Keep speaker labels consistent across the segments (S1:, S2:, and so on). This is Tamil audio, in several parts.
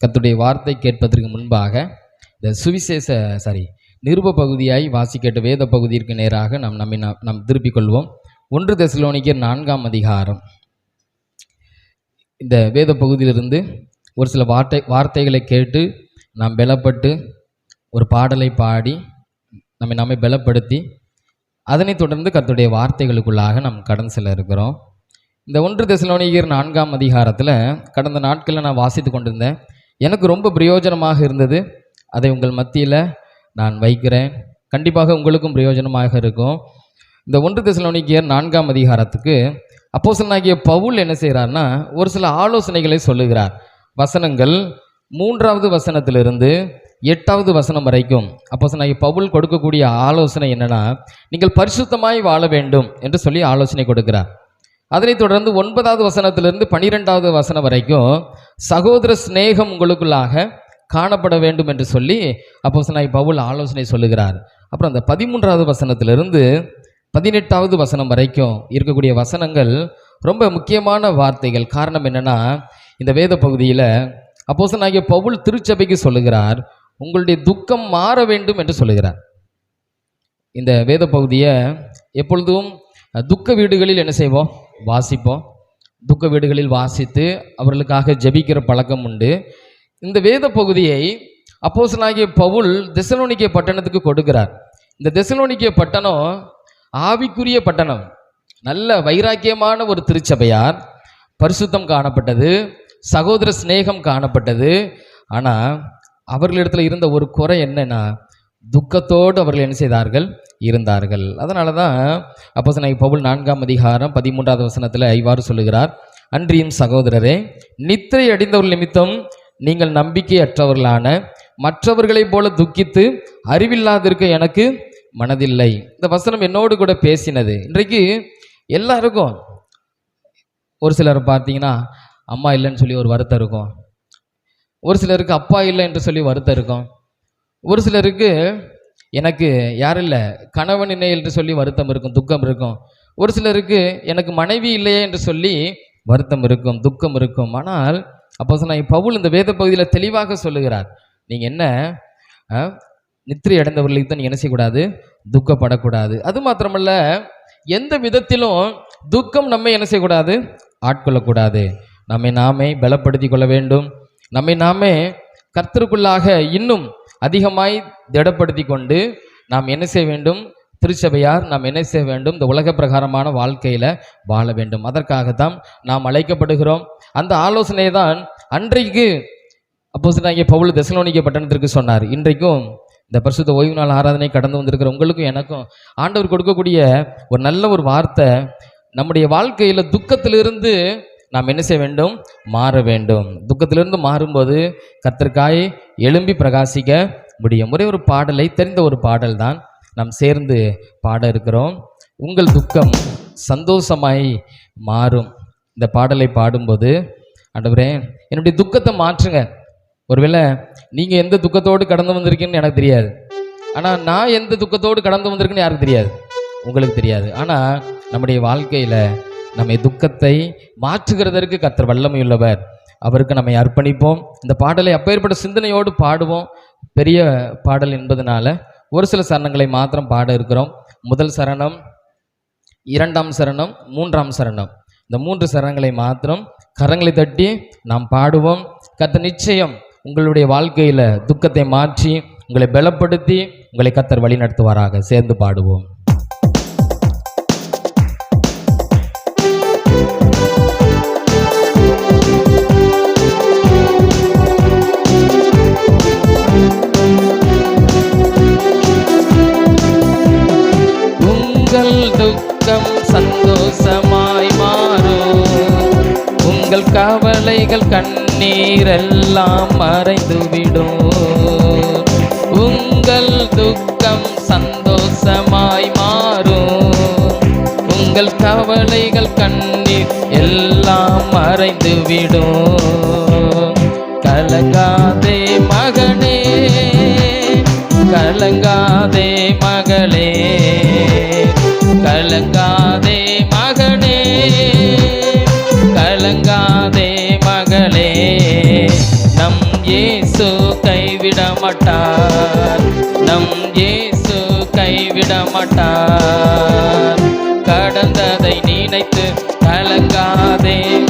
S1: கத்துடைய வார்த்தை கேட்பதற்கு முன்பாக இந்த சுவிசேஷ சாரி நிருப பகுதியாய் வாசிக்கட்ட வேத பகுதியிற்கு நேராக நாம் நம்மை நாம் திருப்பிக் கொள்வோம். ஒன்று தெசலோனிக்கர் நான்காம் அதிகாரம். இந்த வேத பகுதியிலிருந்து ஒரு சில வார்த்தை வார்த்தைகளை கேட்டு நாம் பலப்பட்டு ஒரு பாடலை பாடி நம்மை நம்மை பலப்படுத்தி அதனைத் தொடர்ந்து கத்துடைய வார்த்தைகளுக்குள்ளாக நாம் கடந்து செல்ல இருக்கிறோம். இந்த ஒன்று தசலோனிகர் நான்காம் அதிகாரத்தில் கடந்த நாட்களில் நான் வாசித்து கொண்டிருந்தேன் எனக்கு ரொம்ப பிரயோஜனமாக இருந்தது. அதை உங்கள் மத்தியில் நான் வைக்கிறேன். கண்டிப்பாக உங்களுக்கும் பிரயோஜனமாக இருக்கும். இந்த ஒன்று திசலோனிக்கியர் நான்காம் அதிகாரத்துக்கு அப்போசனாகிய பவுல் என்ன செய்கிறார்னா ஒரு சில ஆலோசனைகளை சொல்லுகிறார். வசனங்கள் மூன்றாவது வசனத்திலிருந்து எட்டாவது வசனம் வரைக்கும் அப்போஸ்தலனாகிய பவுல் கொடுக்கக்கூடிய ஆலோசனை என்னென்னா நீங்கள் பரிசுத்தமாய் வாழ வேண்டும் என்று சொல்லி ஆலோசனை கொடுக்கிறார். அதனைத் தொடர்ந்து ஒன்பதாவது வசனத்திலிருந்து பனிரெண்டாவது வசனம் வரைக்கும் சகோதர சிநேகம் உங்களுக்குள்ளாக காணப்பட வேண்டும் என்று சொல்லி அப்போஸ்தலனாகிய பவுல் ஆலோசனை சொல்லுகிறார். அப்புறம் அந்த பதிமூன்றாவது வசனத்திலிருந்து பதினெட்டாவது வசனம் வரைக்கும் இருக்கக்கூடிய வசனங்கள் ரொம்ப முக்கியமான வார்த்தைகள். காரணம் என்னென்னா இந்த வேத பகுதியில் அப்போஸ்தலனாகிய பவுல் திருச்சபைக்கு சொல்லுகிறார் உங்களுடைய துக்கம் மாற வேண்டும் என்று சொல்லுகிறார். இந்த வேத பகுதியை எப்பொழுதும் துக்க வீடுகளில் என்ன செய்வோம்? வாசிப்போம். துக்க வீடுகளில் வாசித்து அவர்களுக்காக ஜெபிக்கிற பழக்கம் உண்டு. இந்த வேத பகுதியை அப்போசனாகிய பவுல் தெசலோனிக்கே பட்டணத்துக்கு கொடுக்கிறார். இந்த தெசலோனிக்கே பட்டணம் ஆவிக்குரிய பட்டணம். நல்ல வைராக்கியமான ஒரு திருச்சபையார். பரிசுத்தம் காணப்பட்டது. சகோதர சிநேகம் காணப்பட்டது. ஆனால் அவர்களிடத்தில் இருந்த ஒரு குறை என்னன்னா துக்கத்தோடு அவர்கள் என்ன செய்தார்கள்? இருந்தார்கள். அதனால தான் அப்போ பவுல் நான்காம் அதிகாரம் பதிமூன்றாவது வசனத்தில் இவ்வாறு சொல்லுகிறார். அன்றியும் சகோதரரே நித்திரை அடைந்தவர்கள் நிமித்தம் நீங்கள் நம்பிக்கையற்றவர்களான மற்றவர்களைப் போல துக்கித்து அறிவில்லாதிருக்க எனக்கு மனதில்லை. இந்த வசனம் என்னோடு கூட பேசினது. இன்றைக்கு எல்லாருக்கும் ஒரு சிலர் பார்த்தீங்கன்னா அம்மா இல்லைன்னு சொல்லி ஒரு வருத்தம் இருக்கும். ஒரு சிலருக்கு அப்பா இல்லை என்று சொல்லி வருத்தம் இருக்கும். ஒரு சிலருக்கு எனக்கு யாரும் இல்லை கணவன் இல்லை என்று சொல்லி வருத்தம் இருக்கும் துக்கம் இருக்கும். ஒரு சிலருக்கு எனக்கு மனைவி இல்லையே என்று சொல்லி வருத்தம் இருக்கும் துக்கம் இருக்கும். ஆனால் அப்போ நான் பவுல் இந்த வேத பகுதியில் தெளிவாக சொல்லுகிறார். நீங்கள் என்ன? நித்திரை அடைந்தவர்களுக்கு தான் நீங்கள் என்ன செய்யக்கூடாது? துக்கப்படக்கூடாது. அது மாத்திரமல்ல எந்த விதத்திலும் துக்கம் நம்மை என்ன செய்யக்கூடாது? ஆட்கொள்ளக்கூடாது. நம்மை நாமே பலப்படுத்தி கொள்ள வேண்டும். நம்மை நாமே கர்த்தருக்குள்ளாக இன்னும் அதிகமாய் திடப்படுத்தி கொண்டு நாம் என்ன செய்ய வேண்டும்? திருச்சபையார் நாம் என்ன செய்ய வேண்டும்? இந்த உலக பிரகாரமான வாழ்க்கையில் வாழ வேண்டும். அதற்காகத்தான் நாம் அழைக்கப்படுகிறோம். அந்த ஆலோசனை தான் அன்றைக்கு அப்போ இங்கே பவுல் தசலோனிக்க பட்டணத்திற்கு சொன்னார். இன்றைக்கும் இந்த பரிசுத்த ஓய்வு நாள் ஆராதனை கடந்து வந்திருக்கிற உங்களுக்கும் எனக்கும் ஆண்டவர் கொடுக்கக்கூடிய ஒரு நல்ல ஒரு வார்த்தை நம்முடைய வாழ்க்கையில் துக்கத்திலிருந்து நாம் என்ன செய்ய வேண்டும்? மாற வேண்டும். துக்கத்திலிருந்து மாறும்போது கத்திற்காய் எழும்பி பிரகாசிக்க முடியும். ஒரே ஒரு பாடலை தெரிந்த ஒரு பாடல் தான் நாம் சேர்ந்து பாட இருக்கிறோம். உங்கள் துக்கம் சந்தோஷமாய் மாறும். இந்த பாடலை பாடும்போது ஆண்டவரே என்னுடைய துக்கத்தை மாற்றுங்க. ஒருவேளை நீங்கள் எந்த துக்கத்தோடு கடந்து வந்திருக்கீங்கன்னு எனக்கு தெரியாது. ஆனால் நான் எந்த துக்கத்தோடு கடந்து வந்திருக்கேன்னு யாருக்கு தெரியாது. உங்களுக்கு தெரியாது. ஆனால் நம்முடைய வாழ்க்கையில் நம்மை துக்கத்தை மாற்றுகிறதற்கு கத்தர் வல்லமையுள்ளவர். அவருக்கு நம்மை அர்ப்பணிப்போம். இந்த பாடலை அப்பேற்பட்ட சிந்தனையோடு பாடுவோம். பெரிய பாடல் என்பதனால ஒரு சில சரணங்களை மாத்திரம் பாட இருக்கிறோம். முதல் சரணம் இரண்டாம் சரணம் மூன்றாம் சரணம். இந்த மூன்று சரணங்களை மாத்திரம் கரங்களை தட்டி நாம் பாடுவோம். கத்த நிச்சயம் உங்களுடைய வாழ்க்கையில் துக்கத்தை மாற்றி உங்களை பலப்படுத்தி உங்களை கத்தர் வழி நடத்துவாராக சேர்ந்து பாடுவோம். எங்கள் கவலைகள் கண்ணீரெல்லாம் மறைந்துவிடும். உங்கள் துக்கம் சந்தோஷமாய் மாறும். உங்கள் கவலைகள் கண்ணீர் எல்லாம் மறைந்துவிடும். கலங்காதே மகனே கலங்காதே மகளே. கலங்கா இயேசு கைவிட மாட்டார் நம் இயேசு கைவிட மாட்டார் கடந்ததை நினைத்து கலங்காதே.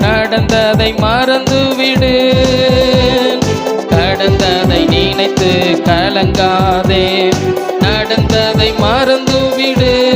S1: நடந்ததை மறந்துவிடு. கடந்ததை நினைத்து கலங்காதே. நடந்ததை மறந்துவிடு.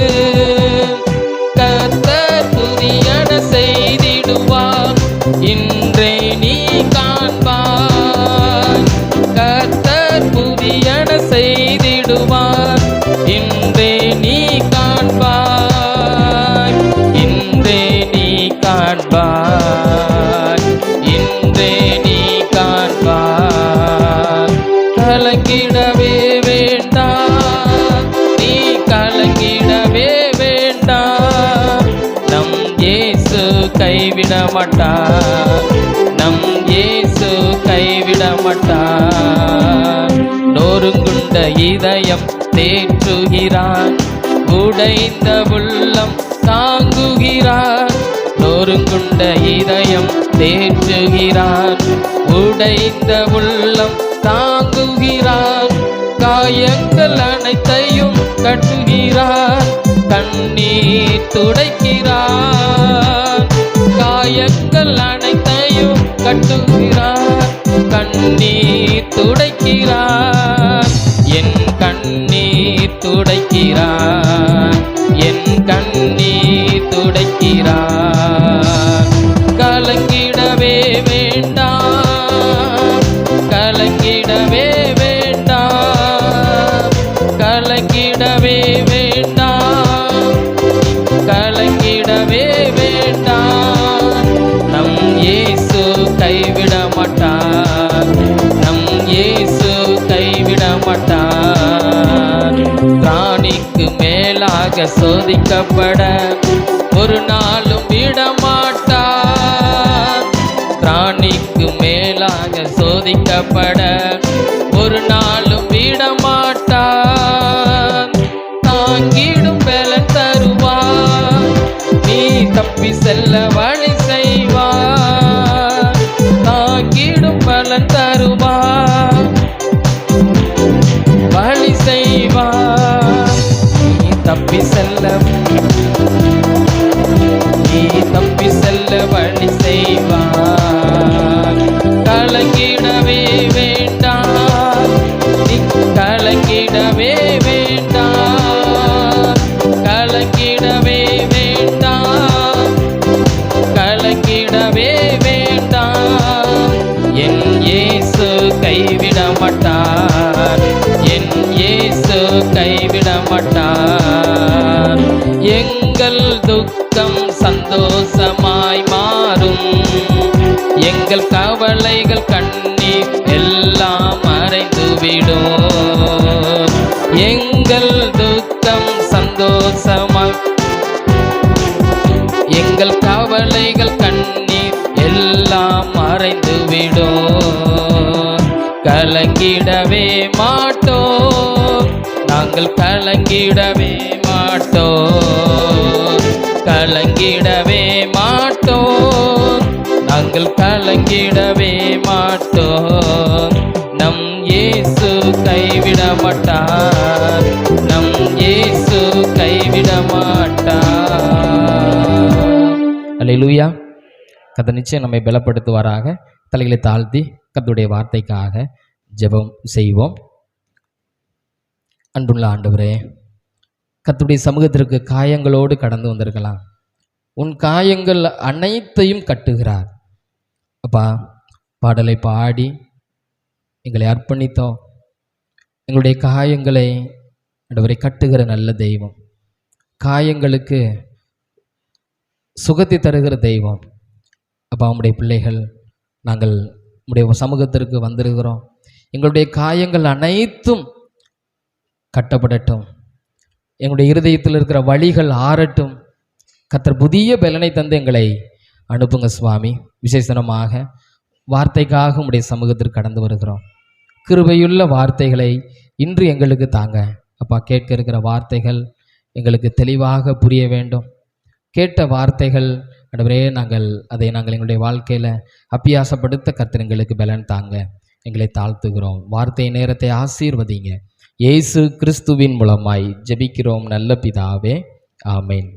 S1: இன்றே நீ காண்பாய். கலங்கிடவே வேண்டாம். நீ கலங்கிடவே வேண்டாம். நம் இயேசு கைவிட மாட்டார். நம் இயேசு கைவிட மாட்டார். நொறுங்குண்ட இதயம் தேற்றுகிறான். உடைந்த உள்ளம் தாங்குகிறான். நொறுங்குண்ட இதயம் தேற்றுகிறான் உடைந்த உள்ளம் தாங்குகிறான் காயங்கள் அனைத்தையும் கட்டுகிறான் கண்ணீர் துடைக்கிறான் காயங்கள் அனைத்தையும் கட்டுகிறான் கண்ணீர் துடைக்கிறான் என் கண்ணீர் துடைக்கிறான் என் கண்ணீர் சோதிக்கப்பட ஒரு நாளும் விடமாட்டார். பிராணிக்கு மேலாக சோதிக்கப்பட நீ எங்கள் கவலைகள் கண்ணீர் எல்லாம் மறைந்துவிடும் எங்கள் துக்கம் சந்தோஷமாய் எங்கள் கவலைகள் கண்ணீர் எல்லாம் மறைந்துவிடும் கலங்கிடவே மாட்டோம். நாங்கள் கலங்கிடவே மாட்டோம். கலங்கிட நாங்கள் கலங்கிடவே மாட்டோம். நம் இயேசு கைவிட மாட்டார். நம் இயேசு கைவிட மாட்டார். அல்லேலூயா. கதை நிச்சயம் நம்மை பலப்படுத்துவாராக. தலைகளை தாழ்த்தி கத்துடைய வார்த்தைக்காக ஜெபம் செய்வோம். அன்புள்ள ஆண்டவரே கத்துடைய சமூகத்திற்கு காயங்களோடு கடந்து வந்திருக்கலாம். உன் காயங்கள் அனைத்தையும் கட்டுகிறார். அப்பா பாடலை பாடி எங்களை அர்ப்பணித்தோம். எங்களுடைய காயங்களை ஆண்டவரை கட்டுகிற நல்ல தெய்வம். காயங்களுக்கு சுகத்தை தருகிற தெய்வம். அப்பா உம்முடைய பிள்ளைகள் நாங்கள் உம்முடைய சமூகத்திற்கு வந்திருக்கிறோம். எங்களுடைய காயங்கள் அனைத்தும் கட்டப்படட்டும். எங்களுடைய இருதயத்தில் இருக்கிற வழிகள் ஆறட்டும். கத்தர் புதிய பலனை தந்து எங்களை அனுப்புங்க சுவாமி. விசேஷமாக வார்த்தைக்காக உடைய சமூகத்திற்கு கடந்து வருகிறோம். கிருபையுள்ள வார்த்தைகளை இன்று எங்களுக்கு தாங்க. அப்பா கேட்க இருக்கிற வார்த்தைகள் எங்களுக்கு தெளிவாக புரிய வேண்டும். கேட்ட வார்த்தைகள் அடவரே நாங்கள் அதை நாங்கள் எங்களுடைய வாழ்க்கையில் அப்பியாசப்படுத்த கர்த்தர் எங்களுக்கு பலன் தாங்க. எங்களை தாழ்த்துகிறோம். வார்த்தை நேரத்தை ஆசீர்வதிங்க. இயேசு கிறிஸ்துவின் மூலமாய் ஜெபிக்கிறோம். நல்ல பிதாவே. ஆமேன்.